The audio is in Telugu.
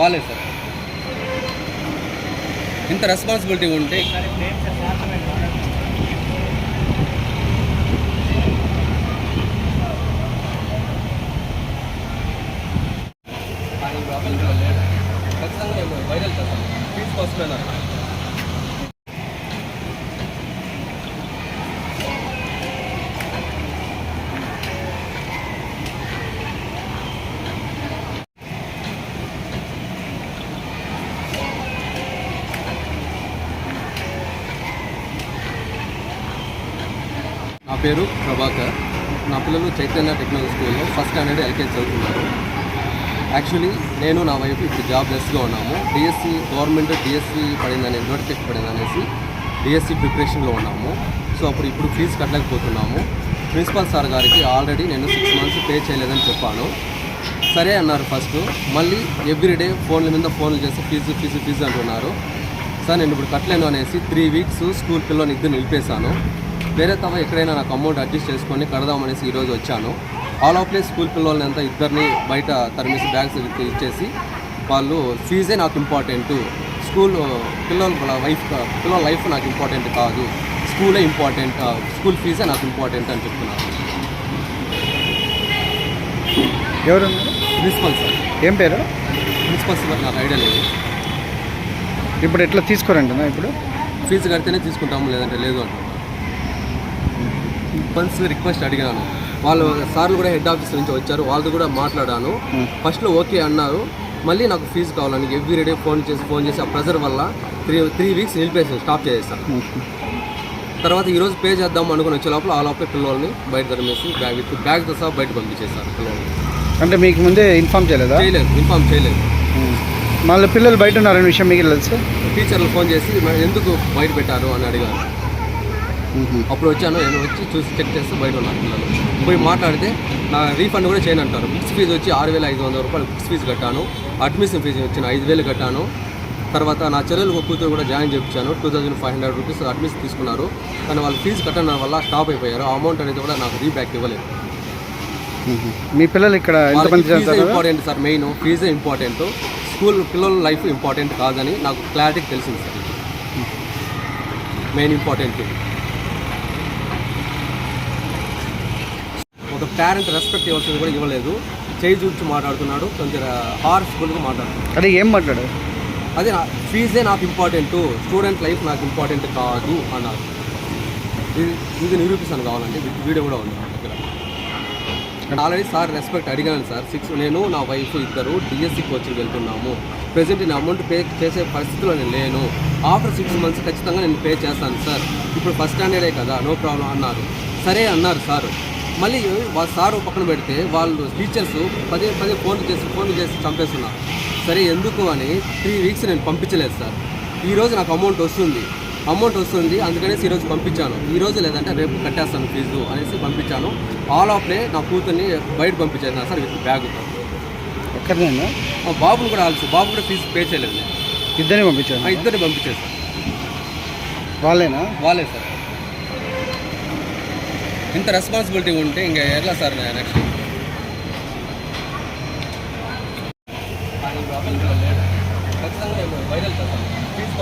వాళ్ళే సార్. ఇంత రెస్పాన్సిబిలిటీ ఉంటే ఖచ్చితంగా వైరల్ చేస్తాం. ఫీజు కోసమేనా పేరు ప్రభాకర్. నా పిల్లలు చైతన్య టెక్నాలజీ స్కూల్లో ఫస్ట్ స్టాండర్డ్ ఎల్కేజీ చదువుతున్నారు. యాక్చువల్లీ నేను నా వైఫ్ ఇప్పుడు జాబ్ లెస్గా ఉన్నాము డిఎస్సి గవర్నమెంట్ డిఎస్సి పడిందని నోటిఫికేషన్ పడింది అనేసి డిఎస్సి ప్రిపరేషన్లో ఉన్నాము. సో అప్పుడు ఇప్పుడు ఫీజు కట్టలేకపోతున్నాము. ప్రిన్సిపల్ సార్ గారికి ఆల్రెడీ నేను సిక్స్ మంత్స్ పే చేయలేదని చెప్పాను. సరే అన్నారు ఫస్ట్ మళ్ళీ ఎవ్రీడే ఫోన్ల మీద ఫోన్లు చేసి ఫీజు ఫీజు ఫీజు అంటున్నారు. సార్ నేను ఇప్పుడు కట్టలేను అనేసి త్రీ వీక్స్ స్కూల్ పిల్లల్ని ఇద్దరు నిలిపేశాను. వేరే తమ ఎక్కడైనా నాకు అమౌంట్ అడ్జస్ట్ చేసుకొని కడదామనేసి ఈరోజు వచ్చాను. ఆల్ ఆఫ్ ప్లేస్ స్కూల్ పిల్లల్ని అంతా ఇద్దరిని బయట తరిమేసి బ్యాగ్స్ ఇచ్చేసి వాళ్ళు ఫీజే నాకు ఇంపార్టెంట్ స్కూల్ పిల్లల వైఫ్ పిల్లల లైఫ్ నాకు ఇంపార్టెంట్ కాదు. స్కూలే ఇంపార్టెంట్ స్కూల్ ఫీజే నాకు ఇంపార్టెంట్ అని చెప్తున్నారు. ఎవరు? Principal sir. ఏం పేరు? ప్రిన్సిపల్ సార్ నాకు ఐడియా లేదు. ఇప్పుడు ఎట్లా తీసుకోరంటున్నా ఇప్పుడు? ఫీజు కడితేనే తీసుకుంటాము లేదంటే లేదు అంటున్నారు. వన్స్ రిక్వెస్ట్ అడిగాను. వాళ్ళు సార్లు కూడా హెడ్ ఆఫీస్ నుంచి వచ్చారు. వాళ్ళతో కూడా మాట్లాడాను. ఫస్ట్లో ఓకే అన్నారు. మళ్ళీ నాకు ఫీజు కావాలని ఎవ్రీ డే ఫోన్ చేసి ఫోన్ చేసి ఆ ప్రెజర్ వల్ల త్రీ త్రీ వీక్స్ నిలిపేసాను స్టాప్ చేసేసాను తర్వాత ఈరోజు పే చేద్దాం అనుకుని వచ్చే లోపల ఆ లోపల పిల్లల్ని బయట తరిమేసి బ్యాగ్ ఇచ్చి బ్యాగ్తో సహా బయట పంపించేశారు పిల్లల్ని. అంటే మీకు ముందే ఇన్ఫామ్ చేయలేదా? చేయలేదు ఇన్ఫామ్ చేయలేదు. మళ్ళీ పిల్లలు బయట ఉన్నారనే విషయం మీకు తెలుసు? టీచర్లు ఫోన్ చేసి "మరి ఎందుకు బయట పెట్టారు? అని అడిగారు. అప్పుడు వచ్చాను నేను వచ్చి చూసి చెక్ చేస్తే బయట ఉన్నారు పిల్లలు. పోయి మాట్లాడితే నా రీఫండ్ కూడా చేయను అంటారు. బుక్స్ ఫీజు వచ్చి ఆరు వేల ఐదు వందల రూపాయలు బుక్స్ ఫీజు కట్టాను. అడ్మిషన్ ఫీజు వచ్చిన ఐదు వేలు కట్టాను. తర్వాత నా చెల్లెలు ఒక కూతురు కూడా జాయిన్ చేయించాను two thousand five hundred rupees admission తీసుకున్నారు. కానీ వాళ్ళు ఫీజు కట్టడం వల్ల స్టాప్ అయిపోయారు. ఆ అమౌంట్ అనేది కూడా నాకు రీబ్యాక్ ఇవ్వలేదు. మీ పిల్లలు ఇక్కడ ఇంపార్టెంట్ సార్ మెయిన్ ఫీజే ఇంపార్టెంట్ స్కూల్ పిల్లల లైఫ్ ఇంపార్టెంట్ కాదని నాకు క్లారిటీ తెలిసింది సార్. మెయిన్ ఇంపార్టెంట్ ఒక పేరెంట్ రెస్పెక్ట్ ఇవ్వాల్సింది కూడా ఇవ్వలేదు. చేయి చూచి మాట్లాడుతున్నాడు. కొంచెం హార్స్ఫుల్గా మాట్లాడుతున్నాడు. అదే ఏం మాట్లాడు అదే నా ఫీజే నాకు ఇంపార్టెంట్ స్టూడెంట్ లైఫ్ నాకు ఇంపార్టెంట్ కాదు అన్నారు. ఇది ఇది నిరూపిస్తాను కావాలంటే వీటి వీడియో కూడా ఉంది దగ్గర. ఆల్రెడీ సార్ రెస్పెక్ట్ అడిగాను సార్ సిక్స్ నేను నా వైఫ్ ఇద్దరు డిఎస్సి కోచింగ్ వెళ్తున్నాము. ప్రెసెంట్ నేను అమౌంట్ పే చేసే పరిస్థితిలో నేను లేను. ఆఫ్టర్ సిక్స్ మంత్స్ ఖచ్చితంగా నేను పే చేస్తాను సార్ ఇప్పుడు ఫస్ట్ స్టాండర్డే కదా నో ప్రాబ్లం అన్నారు. సరే అన్నారు సార్ మళ్ళీ వాళ్ళ సార్ పక్కన పెడితే వాళ్ళు టీచర్స్ పదే పదే ఫోన్ చేసి ఫోన్ చేసి చంపేస్తున్నారు సరే ఎందుకు అని త్రీ వీక్స్ నేను పంపించలేదు సార్. ఈరోజు నాకు అమౌంట్ వస్తుంది. అమౌంట్ వస్తుంది అందుకనేసి ఈరోజు పంపించాను. ఈ రోజు లేదంటే రేపు కట్టేస్తాను ఫీజు అనేసి పంపించాను. ఆల్ ఆఫ్ డే నా కూతుర్ని బయట పంపించాను సార్ విత్ బ్యాగ్తో ఎక్కడైనా మా బాబుని కూడా ఆల్సి బాబు కూడా ఫీజు పే చేయలేదు. ఇద్దరిని పంపించాను ఇద్దరిని పంపించాను సార్ వాళ్ళేనా? వాళ్ళే సార్. ఇంత రెస్పాన్సిబిలిటీ ఉంటే ఇంకా ఎట్లా సార్ నెక్స్ట్ ఖచ్చితంగా మేము వైరల్ చేస్తాం ఫీజు